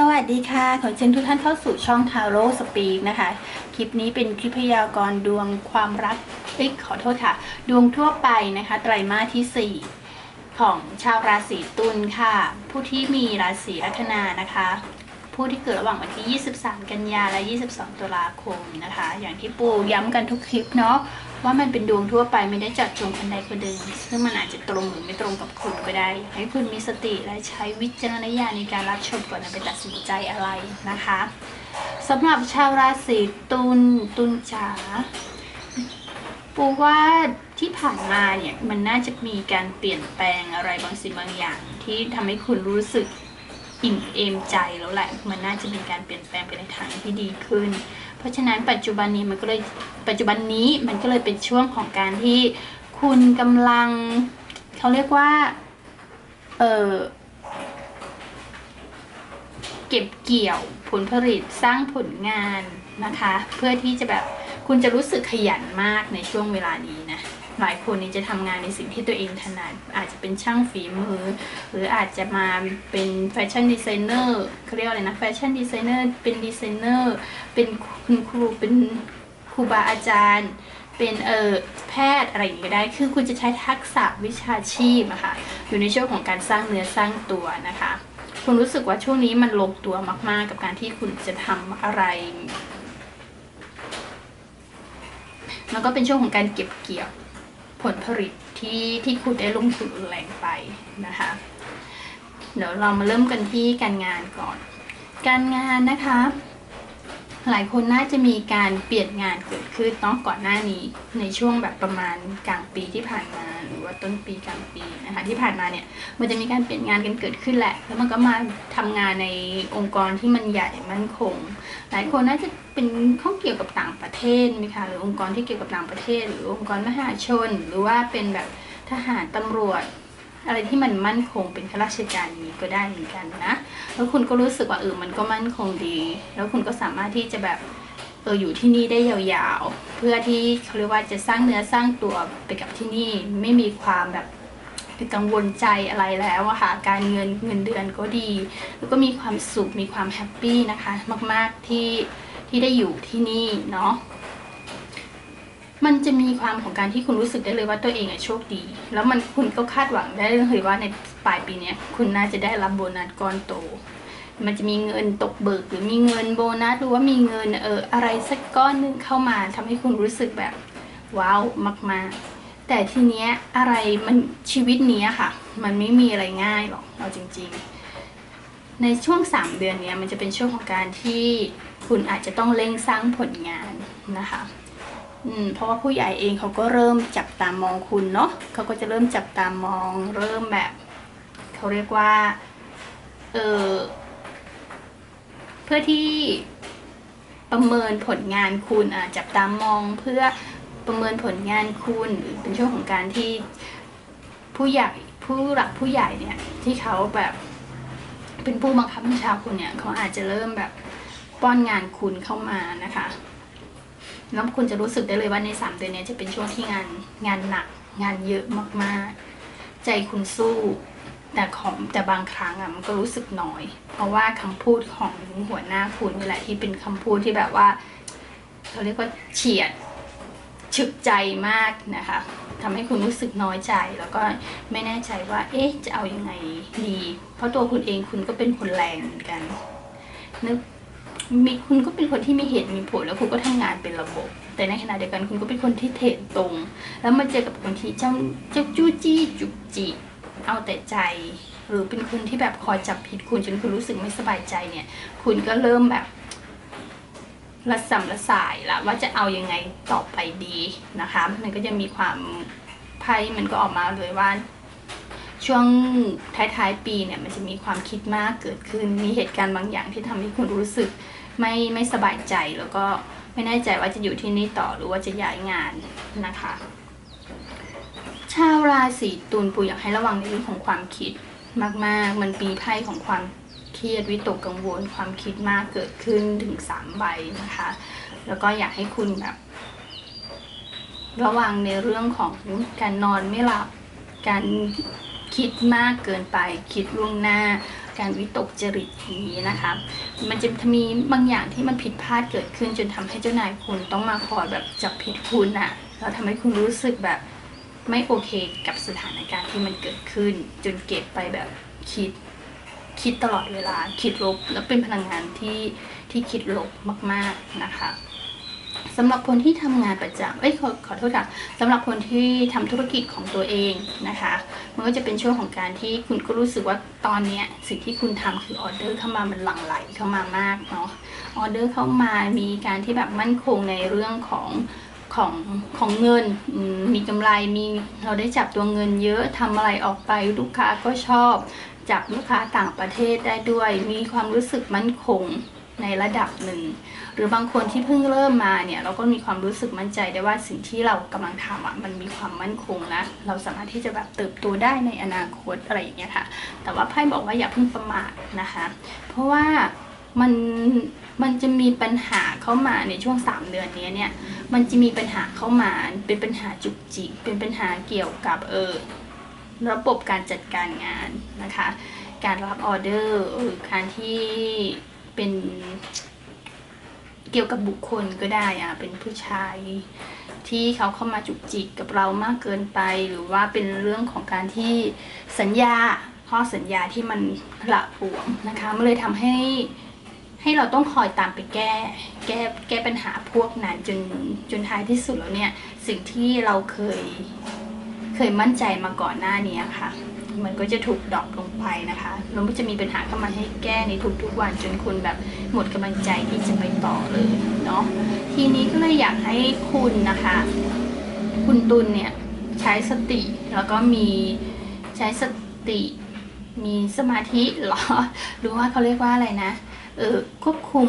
สวัสดีค่ะ ขอเชิญทุกท่านเข้าสู่ช่องทาโร่สปีกนะคะ คลิปนี้เป็นคลิปพยากรณ์ดวงความรักเอ้ยขอโทษค่ะ ดวงทั่วไปนะคะ ไตรมาสที่ 4 ของชาวราศีตุลค่ะ ผู้ที่มีราศีลัคนานะคะ ผู้ที่เกิดระหว่างวันที่ 23 กันยาและ 22 ตุลาคมนะคะ อย่างที่ปูย้ำกันทุกคลิปเนาะ ว่ามันเป็นดวงทั่วไปไม่ได้เจัดจงคนใดคนหนึ่งซึ่งมันอาจจะตรงหรือไม่ตรงกับคุณก็ได้ ให้คุณมีสติและใช้วิจารณญาณในการรับชมก่อนนำไปตัดสินใจอะไรนะคะสำหรับชาวราศีตุลตุลจ๋าปูว่าที่ผ่านมาเนี่ยมันน่าจะมีการเปลี่ยนแปลงอะไรบางสิ่งบางอย่าง ที่ทำให้คุณรู้สึกอิ่มเอมใจแล้วแหละ มันน่าจะเป็นการเปลี่ยนแปลงไปในทางที่ดีขึ้น ราะฉะนั้นปัจจุบันนี้มันก็เลยปัจจุบันนี้มันก็เลยเป็นช่วงของการที่คุณกำลังเขาเรียกว่าเออเก็บเกี่ยวผลผลิตสร้างผลงานนะคะ เพื่อที่จะแบบคุณจะรู้สึกขยันมากในช่วงเวลานี้นะ หลายคนนี่จะทำงานในสิ่งที่ตัวเองถนัดอาจจะเป็นช่างฝีมือ หรืออาจจะมาเป็นแฟชั่นดีไซเนอร์เขาเรียกอะไรนะแฟชั่นดีไซเนอร์เป็นดีไซเนอร์เป็นคุณครูเป็นครูบาอาจารย์ เป็นเออแพทย์อะไรอย่างนี้ก็ได้ คือคุณจะใช้ทักษะวิชาชีพอะค่ะอยู่ในช่วงของการสร้างเนื้อสร้างตัวนะคะ คุณรู้สึกว่าช่วงนี้มันลงตัวมาก ๆ กับการที่คุณจะทำอะไรแล้วก็เป็นช่วงของการเก็บเกี่ยว ลผลิตที่ที่คุณได้ลงทุนแรงไปนะคะ เดี๋ยวเรามาเริ่มกันที่การงานก่อน การงานนะคะ หลายคนน่าจะมีการเปลี่ยนงานเกิดขึ้นเนาะก่อนหน้านี้ในช่วงแบบประมาณกลางปีที่ผ่านมา หรือว่าต้นปีกลางปีนะคะที่ผ่านมาเนี่ยมันจะมีการเปลี่ยนงานกันเกิดขึ้นแหละ แล้วมันก็มาทำงานในองค์กรที่มันใหญ่มั่นคง หลายคนน่าจะเป็นข้องเกี่ยวกับต่างประเทศไหมคะหรือองค์กรที่เกี่ยวกับต่างประเทศ หรือองค์กรมหาชน หรือว่าเป็นแบบทหารตำรวจ อะไรที่มันมั่นคงเป็นข้าราชการนี้ก็ได้เหมือนกันนะ แล้วคุณก็รู้สึกว่าเออมันก็มั่นคงดี แล้วคุณก็สามารถที่จะแบบเอออยู่ที่นี่ได้ยาวๆ เพื่อที่เขาเรียกว่าจะสร้างเนื้อสร้างตัวไปกับที่นี่ไม่มีความแบบกังวลใจอะไรแล้วอะค่ะการเงินเงินเดือนก็ดี แล้วก็มีความสุขมีความแฮปปี้นะคะ มากๆที่ที่ได้อยู่ที่นี่เนาะ มันจะมีความของการที่คุณรู้สึกได้เลยว่าตัวเองอะโชคดี แล้วมันคุณก็คาดหวังได้เลยว่าในปลายปีเนี้ยคุณน่าจะได้รับโบนัสก้อนโต มันจะมีเงินตกเบิก หรือมีเงินโบนัสหรือว่ามีเงินเอออะไรสักก้อนนึงเข้ามาทำให้คุณรู้สึกแบบว้าวมาก ๆ แต่ทีเนี้ยอะไรมันชีวิตเนี้ยค่ะ มันไม่มีอะไรง่ายหรอกเอาจริง ๆ ในช่วง 3 เดือนเนี้ยมันจะเป็นช่วงของการที่คุณอาจจะต้องเร่งสร้างผลงานนะคะ อืมเพราะว่าผู้ใหญ่เองเขาก็เริ่มจับตามองคุณเนาะเขาก็จะเริ่มจับตามอง เริ่มแบบเขาเรียกว่า เออเพื่อที่ประเมินผลงานคุณอะจับตามองเพื่อประเมินผลงานคุณหรือเป็นช่วงของการที่ผู้ใหญ่ผู้หลักผู้ใหญ่เนี่ย ที่เขาแบบเป็นผู้บังคับบัญชาคุณเนี่ยเขาอาจจะเริ่มแบบป้อนงานคุณเข้ามานะคะ แล้วคุณจะรู้สึกได้เลยว่าในสามเดือนนี้จะเป็นช่วงที่งานงานหนัก งานเยอะมากๆ ใจคุณสู้ แต่ของแต่บางครั้งอะมันก็รู้สึกน้อย เพราะว่าคำพูดของหัวหน้าคุณนี่แหละที่เป็นคำพูดที่แบบว่าเขาเรียกว่าเฉียดฉึกใจมากนะคะทำให้คุณรู้สึกน้อยใจแล้วก็ไม่แน่ใจว่า เอ๊ะจะเอายังไงดี เพราะตัวคุณเองคุณก็เป็นคนแรงเหมือนกัน นึก มีคุณก็เป็นคนที่มีเหตุมีผลแล้วคุณก็ทำงานเป็นระบบ แต่ในขณะเดียวกันคุณก็เป็นคนที่เทรดตรง แล้วมาเจอกับคนที่เจ้าเจ้าจู้จี้จุกจิเอาแต่ใจ หรือเป็นคนที่แบบคอยจับผิดคุณจนคุณรู้สึกไม่สบายใจเนี่ย คุณก็เริ่มแบบระสำระสายละว่าจะเอายังไงต่อไปดีนะคะ มันก็จะมีความไพ่มันก็ออกมาเลยว่าช่วงท้ายๆปีเนี่ยมันจะมีความคิดมากเกิดขึ้น มีเหตุการณ์บางอย่างที่ทำให้คุณรู้สึก ไม่ไม่สบายใจแล้วก็ไม่แน่ใจว่าจะอยู่ที่นี่ต่อหรือว่าจะย้ายงานนะคะ ชาวราศีตุลปูอยากให้ระวังในเรื่องของความคิดมาก ๆ มันปีไพ่ของความเครียดวิตกกังวลความคิดมากเกิดขึ้นถึงสามใบนะคะ แล้วก็อยากให้คุณแบบ ระวังในเรื่องของการนอนไม่หลับการคิดมากเกินไปคิดล่วงหน้า การวิตกจริตอย่างนี้นะคะ มันจะมีบางอย่างที่มันผิดพลาดเกิดขึ้น จนทำให้เจ้านายคุณต้องมาคอยแบบจับผิดคุณอะแล้วทำให้คุณรู้สึกแบบไม่โอเคกับสถานการณ์ที่มันเกิดขึ้น จนเก็บไปแบบคิดคิดตลอดเวลาคิดลบ แล้วเป็นพลังงานที่ที่คิดลบมาก ๆนะคะ สำหรับคนที่ทำงานประจำเอ้ยขอขอโทษค่ะสำหรับคนที่ทำธุรกิจของตัวเองนะคะ มันก็จะเป็นช่วงของการที่คุณก็รู้สึกว่าตอนเนี้ยสิ่งที่คุณทำคือออเดอร์เข้ามามันหลั่งไหลเข้ามามากเนาะออเดอร์เข้ามามีการที่แบบมั่นคงในเรื่องของของของเงินมมีกำไรมีเราได้จับตัวเงินเยอะทำอะไรออกไปลูกค้าก็ชอบ จับลูกค้าต่างประเทศได้ด้วย มีความรู้สึกมั่นคงในระดับหนึ่ง หรือบางคนที่เพิ่งเริ่มมาเนี่ยเราก็มีความรู้สึกมั่นใจได้ว่าสิ่งที่เรากำลังทำอะมันมีความมั่นคงนะเราสามารถที่จะแบบเติบโตได้ในอนาคตอะไรอย่างเงี้ยค่ะ แต่ว่าไพ่บอกว่าอย่าเพิ่งประมาทนะคะ เพราะว่ามันมันจะมีปัญหาเข้ามาในช่วง 3 เดือนนี้เนี่ย มันจะมีปัญหาเข้ามาเป็นปัญหาจุกจิก เป็นปัญหาเกี่ยวกับเออระบบการจัดการงานนะคะ การรับออเดอร์หรือการที่เป็น กี่ยวกับบุคคลก็ได้อะเป็นผู้ชายที่เขาเข้ามาจุกจิกกับเรามากเกินไป หรือว่าเป็นเรื่องของการที่สัญญาข้อสัญญาที่มันละหลวมนะคะมันเลยทำให้ให้เราต้องคอยตามไปแก้ แก้แก้ปัญหาพวกนั้นจนจนท้ายที่สุดแล้วเนี่ย สิ่งที่เราเคยเคยมั่นใจมาก่อนหน้านี้ค่ะ มันก็จะถูกดรอปลงไปนะคะแล้วมันจะมีปัญหาเข้ามาให้แก้ในทุกๆวันจนคุณแบบหมดกำลังใจที่จะไปต่อเลยเนาะทีนี้ก็เลยอยากให้คุณนะคะ คุณตุลเนี่ยใช้สติแล้วก็มีใช้สติมีสมาธิหรอหรือว่าเขาเรียกว่าอะไรนะเออควบคุม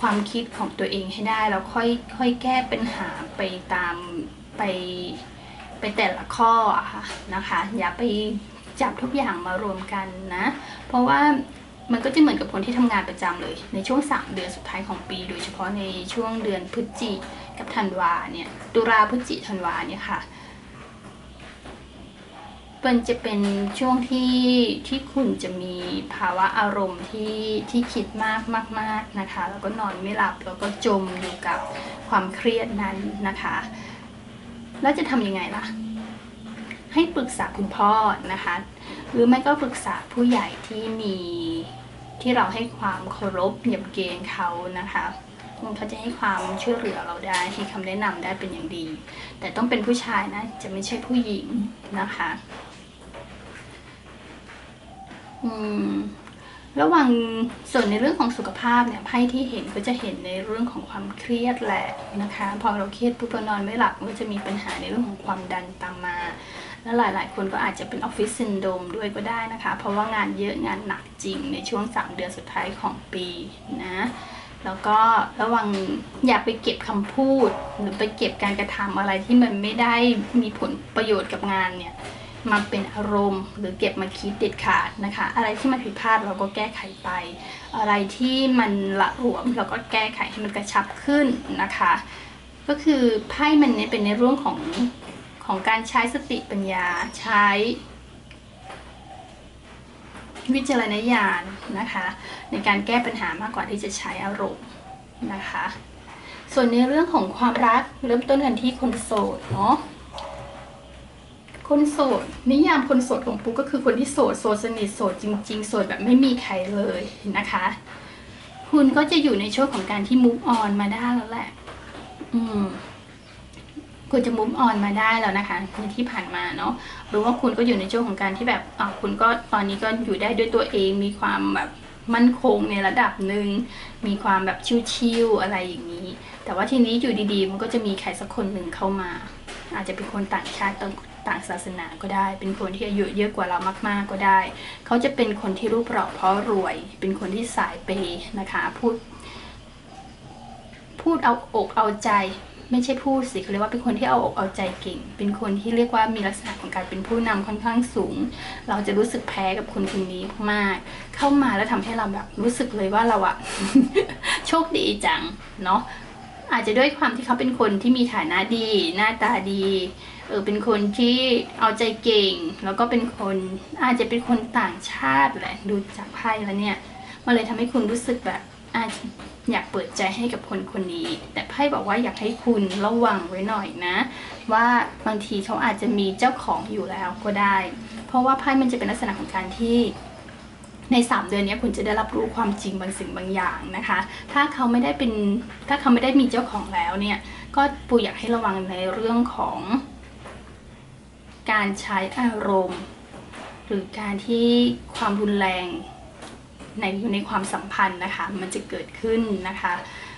ความคิดของตัวเองให้ได้แล้วค่อยค่อยแก้ปัญหาไปตามไปไปแต่ละข้อค่ะนะคะ อย่าไป จับทุกอย่างมารวมกันนะ เพราะว่ามันก็จะเหมือนกับคนที่ทำงานประจำเลย ในช่วง 3 เดือนสุดท้ายของปี โดยเฉพาะในช่วงเดือนพฤศจิกับธันวาเนี่ยตุลาพฤศจิธันวาเนี่ยค่ะมันจะเป็นช่วงที่ที่คุณจะมีภาวะอารมณ์ที่ที่คิดมากมากๆนะคะ แล้วก็นอนไม่หลับแล้วก็จมอยู่กับความเครียดนั้นนะคะ แล้วจะทำยังไงล่ะ ให้ปรึกษาคุณพ่อนะคะ หรือไม่ก็ปรึกษาผู้ใหญ่ที่มีที่เราให้ความเคารพเหยียบเกรงเขานะคะเขาจะให้ความช่วยเหลือเราได้ให้คำแนะนำได้เป็นอย่างดี แต่ต้องเป็นผู้ชายนะ จะไม่ใช่ผู้หญิงนะคะอืมระหว่างส่วนในเรื่องของสุขภาพเนี่ยไพ่ที่เห็นก็จะเห็นในเรื่องของความเครียดแหละนะคะ พอเราเครียดปุ๊บเรานอนไม่หลับก็จะมีปัญหาในเรื่องของความดันตามมา และหลาย ๆ คนก็อาจจะเป็นออฟฟิศซินโดมด้วยก็ได้นะคะ เพราะว่างานเยอะงานหนักจริงในช่วง 3 เดือนสุดท้ายของปีนะ แล้วก็ระวังอย่าไปเก็บคำพูด หรือไปเก็บการกระทำอะไรที่มันไม่ได้มีผลประโยชน์กับงานเนี่ยมาเป็นอารมณ์ หรือเก็บมาคิดเด็ดขาดนะคะ อะไรที่มันผิดพลาดเราก็แก้ไขไป อะไรที่มันละหลวมเราก็แก้ไขให้มันกระชับขึ้นนะคะ ก็คือไพ่มันเนี่ยเป็นในเรื่องของ ของการใช้สติปัญญาใช้วิจารณญาณนะคะ ในการแก้ปัญหามากกว่าที่จะใช้อารมณ์นะคะ ส่วนในเรื่องของความรักเริ่มต้นกันที่คนโสดเนาะคนโสดนิยามคนโสดของปุ๊กก็คือคนที่โสดโสดสนิทโสดจริง ๆ โสดแบบไม่มีใครเลยนะคะ คุณก็จะอยู่ในช่วงของการที่มุกออนมาได้แล้วแหละ อืม คุณจะมุมออนมาได้แล้วนะคะในที่ผ่านมาเนาะหรือว่าคุณก็อยู่ในช่วงของการที่แบบอ่าคุณก็ตอนนี้ก็อยู่ได้ด้วยตัวเองมีความแบบมั่นคงในระดับหนึ่งมีความแบบชิวๆอะไรอย่างนี้ แต่ว่าทีนี้อยู่ดีๆ มันก็จะมีใครสักคนหนึ่งเข้ามา อาจจะเป็นคนต่างชาติต่างศาสนาก็ได้ เป็นคนที่อายุเยอะกว่าเรามากๆก็ได้ เขาจะเป็นคนที่รูปหล่อเพราะรวย เป็นคนที่สายเปย์นะคะ พูด พูดเอาอกเอาใจ ไม่ใช่พูดสิเขาเรียกว่าเป็นคนที่เอาอกเอาใจเก่ง เป็นคนที่เรียกว่ามีลักษณะของการเป็นผู้นำค่อนข้างสูง เราจะรู้สึกแพ้กับคนคนนี้มาก เข้ามาแล้วทำให้เราแบบรู้สึกเลยว่าเราอะโชคดีจังเนาะอาจจะด้วยความที่เขาเป็นคนที่มีฐานะดี หน้าตาดีเออเป็นคนที่เอาใจเก่ง แล้วก็เป็นคนอาจจะเป็นคนต่างชาติแหละดูจากไพ่แล้วเนี่ยมันเลยทำให้คุณรู้สึกแบบ อาจอยากเปิดใจให้กับคนคนนี้ แต่ไพ่บอกว่าอยากให้คุณระวังไว้หน่อยนะ ว่าบางทีเขาอาจจะมีเจ้าของอยู่แล้วก็ได้ เพราะว่าไพ่มันจะเป็นลักษณะของการที่ใน 3 เดือนนี้คุณจะได้รับรู้ความจริงบางสิ่งบางอย่างนะคะ ถ้าเขาไม่ได้เป็นถ้าเขาไม่ได้มีเจ้าของแล้วเนี่ยก็ปูอยากให้ระวังในเรื่องของ การใช้อารมณ์ หรือการที่ความรุนแรง ในอยู่ในความสัมพันธ์นะคะ มันจะเกิดขึ้นนะคะ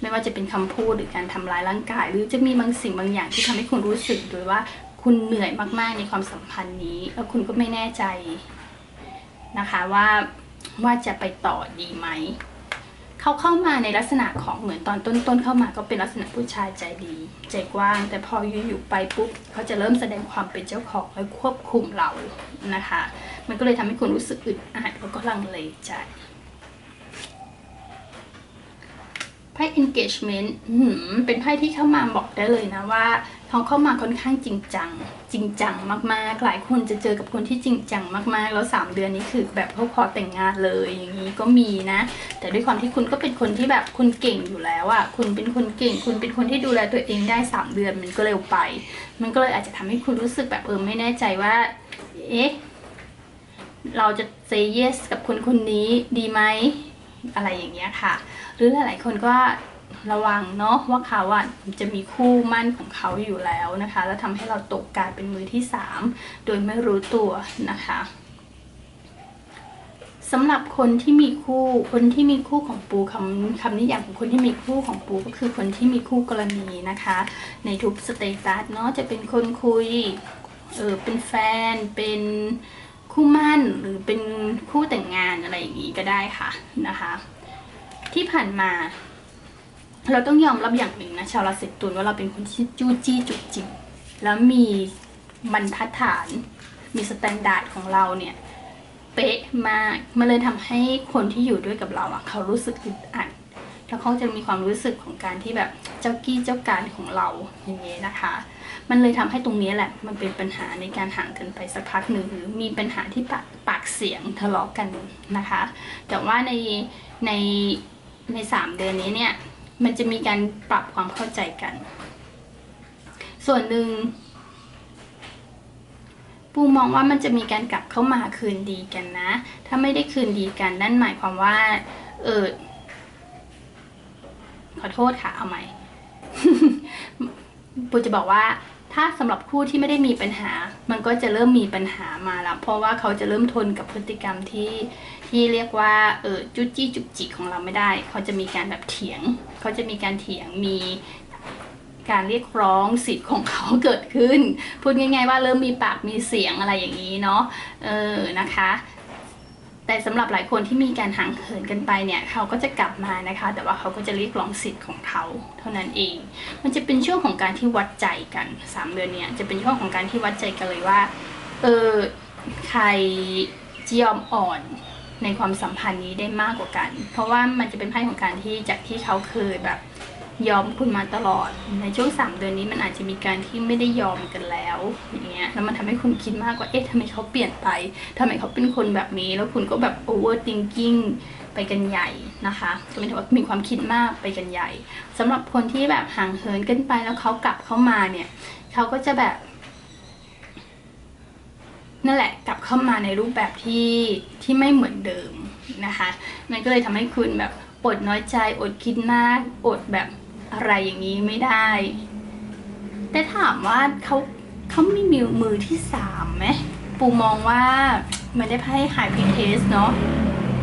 ไม่ว่าจะเป็นคำพูดหรือการทำร้ายร่างกาย หรือจะมีบางสิ่งบางอย่างที่ทำให้คุณรู้สึกโดยว่าคุณเหนื่อยมากๆในความสัมพันธ์นี้ แล้วคุณก็ไม่แน่ใจนะคะว่าว่าจะไปต่อดีไหมเขาเข้ามาในลักษณะของเหมือนตอนต้นๆเข้ามาก็เป็นลักษณะผู้ชายใจดี ใจกว้าง แต่พออยู่ๆไปปุ๊บเขาจะเริ่มแสดงความเป็นเจ้าของและควบคุมเรานะคะ มันก็เลยทำให้คุณรู้สึกอึดอัดแล้วก็ลังเลใจไพ่ engagement เป็นไพ่ที่เข้ามาบอกได้เลยนะว่าเขาเข้ามาค่อนข้างจริงจัง จริงจังมากๆ หลายคนจะเจอกับคนที่จริงจังมากๆ แล้ว 3 เดือนนี้คือแบบเขาขอแต่งงานเลยอย่างนี้ก็มีนะ แต่ด้วยความที่คุณก็เป็นคนที่แบบคุณเก่งอยู่แล้วอะคุณเป็นคนเก่ง คุณเป็นคนที่ดูแลตัวเองได้ 3 เดือนมันก็เร็วไป มันก็เลยอาจจะทำให้คุณรู้สึกแบบเออไม่แน่ใจว่า เอ๊ะเราจะ say yes กับคนคนนี้ดีไหม อะไรอย่างเงี้ยค่ะ หรือหลาย ๆ คนก็ระวังเนาะว่าเขาอะจะมีคู่มั่นของเขาอยู่แล้วนะคะ แล้วทำให้เราตกกลายเป็นมือที่สามโดยไม่รู้ตัวนะคะสำหรับคนที่มีคู่คนที่มีคู่ของปูคำคำนิยามของคนที่มีคู่ของปูก็คือคนที่มีคู่กรณีนะคะ ในทุกสเตตัสเนาะจะเป็นคนคุยเออเป็นแฟนเป็น คู่มั่นหรือเป็นคู่แต่งงานอะไรอย่างนี้ก็ได้ค่ะนะคะ ที่ผ่านมา เราต้องยอมรับอย่างหนึ่งนะชาวราศีตุลว่าเราเป็นคนที่จู้จี้จุกจิกแล้วมีบรรทัดฐานมีสแตนดาร์ดของเราเนี่ยเป๊ะมากมันเลยทำให้คนที่อยู่ด้วยกับเราอะ เขารู้สึกอึดอัดแล้วเขาจะมีความรู้สึกของการที่แบบเจ้ากี้เจ้าการของเราอย่างเงี้นะคะ มันเลยทำให้ตรงนี้แหละ มันเป็นปัญหาในการห่างกันไปสักพักหนึ่งหรือมีปัญหาที่ปากปากเสียงทะเลาะกันนะคะ แต่ว่าในในในสามเดือนนี้เนี่ยมันจะมีการปรับความเข้าใจกัน ส่วนหนึ่งปูมองว่ามันจะมีการกลับเข้ามาคืนดีกันนะ ถ้าไม่ได้คืนดีกันนั่นหมายความว่า เออขอโทษค่ะ เอาใหม่ปูจะบอกว่า ถ้าสำหรับคู่ที่ไม่ได้มีปัญหา มันก็จะเริ่มมีปัญหามาแล้วเพราะว่าเขาจะเริ่มทนกับพฤติกรรมที่ที่เรียกว่าเออจุจี้จุกจิกของเราไม่ได้ เขาจะมีการแบบเถียง เขาจะมีการเถียงมีการเรียกร้องสิทธิ์ของเขาเกิดขึ้น พูดง่าย ๆ ว่าเริ่มมีปากมีเสียงอะไรอย่างนี้เนาะเออนะคะ แต่สำหรับหลายคนที่มีการห่างเหินกันไปเนี่ยเขาก็จะกลับมานะคะ แต่ว่าเขาก็จะเรียกร้องสิทธิ์ของเขาเท่านั้นเอง มันจะเป็นช่วงของการที่วัดใจกันสามเดือนเนี่ยจะเป็นช่วงของการที่วัดใจกันเลยว่าเออใครจะยอมอ่อนในความสัมพันธ์นี้ได้มากกว่ากัน เพราะว่ามันจะเป็นไพ่ของการที่จากที่เขาเคยแบบ ยอมคุณมาตลอด ในช่วงสามเดือนนี้มันอาจจะมีการที่ไม่ได้ยอมกันแล้วอย่างเงี้ยแล้วมันทำให้คุณคิดมากว่าเอ๊ะทำไมเขาเปลี่ยนไปทำไมเขาเป็นคนแบบนี้ แล้วคุณก็แบบ overthinking ไปกันใหญ่นะคะจะเป็นว่ามีความคิดมากไปกันใหญ่สำหรับคนที่แบบห่างเหินกันไปแล้วเขากลับเข้ามาเนี่ยเขาก็จะแบบนั่นแหละกลับเข้ามาในรูปแบบที่ที่ไม่เหมือนเดิมนะคะ มันก็เลยทำให้คุณแบบอดน้อยใจอดคิดมากอดแบบ อะไรอย่างนี้ไม่ได้ แต่ถามว่าเขาเขาไม่มีมือที่สามไหมปูมองว่ามันได้ไพ่ไฮพีเทสเนาะ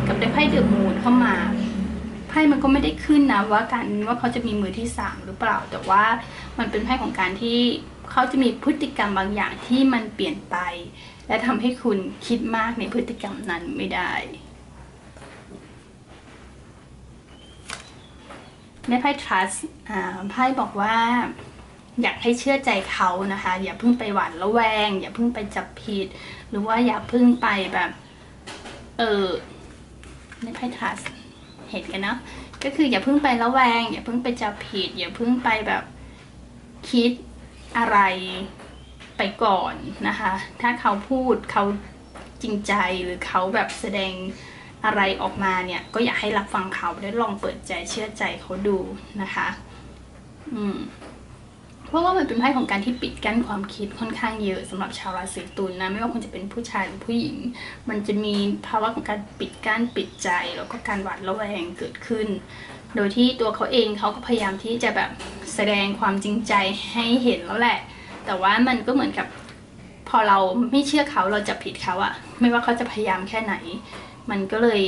กับได้ไพ่เดือะมูนเข้ามาไพ่มันก็ไม่ได้ขึ้นนะว่าการว่าเขาจะมีมือที่สามหรือเปล่า แต่ว่ามันเป็นไพ่ของการที่เขาจะมีพฤติกรรมบางอย่างที่มันเปลี่ยนไป และทำให้คุณคิดมากในพฤติกรรมนั้นไม่ได้ ในไพ่ trust อ่าไพ่บอกว่า อยากให้เชื่อใจเขานะคะ อย่าเพิ่งไปหวานระแวง อย่าเพิ่งไปจับผิด หรือว่าอย่าเพิ่งไปแบบ เออในไพ่ trust เห็นกันเนาะก็คืออย่าเพิ่งไประแวง อย่าเพิ่งไปจับผิด อย่าเพิ่งไปแบบคิดอะไรไปก่อนนะคะ ถ้าเขาพูดเขาจริงใจหรือเขาแบบแสดง อะไรออกมาเนี่ยก็อยากให้รับฟังเขาได้ลองเปิดใจเชื่อใจเขาดูนะคะ อืมเพราะว่ามันเป็นไพ่ของการที่ปิดกั้นความคิดค่อนข้างเยอะสำหรับชาวราศีตุลนะไม่ว่าคุณจะเป็นผู้ชายหรือผู้หญิง มันจะมีภาวะของการปิดกั้นปิดใจแล้วก็การหวาดระแวงเกิดขึ้น โดยที่ตัวเขาเองเขาก็พยายามที่จะแบบแสดงความจริงใจให้เห็นแล้วแหละ แต่ว่ามันก็เหมือนกับ พอเราไม่เชื่อเขาเราจะผิดเขาอะไม่ว่าเขาจะพยายามแค่ไหน มันก็เลย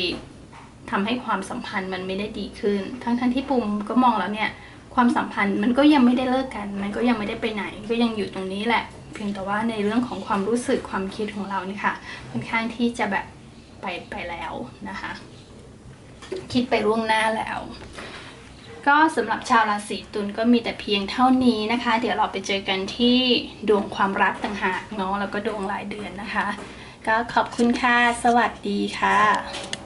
ทำให้ความสัมพันธ์มันไม่ได้ดีขึ้น ทั้งๆที่ปุ่มก็มองแล้วเนี่ย ความสัมพันธ์มันก็ยังไม่ได้เลิกกัน มันก็ยังไม่ได้ไปไหน ก็ยังอยู่ตรงนี้แหละ เพียงแต่ว่าในเรื่องของความรู้สึกความคิดของเราเนี่ยค่ะ ค่อนข้างที่จะแบบไปไปแล้วนะคะ คิดไปล่วงหน้าแล้ว ก็สำหรับชาวราศีตุลก็มีแต่เพียงเท่านี้นะคะ เดี๋ยวเราไปเจอกันที่ดวงความรักต่างหากเนาะแล้วก็ดวงรายเดือนนะคะ ก็ขอบคุณค่ะ สวัสดีค่ะ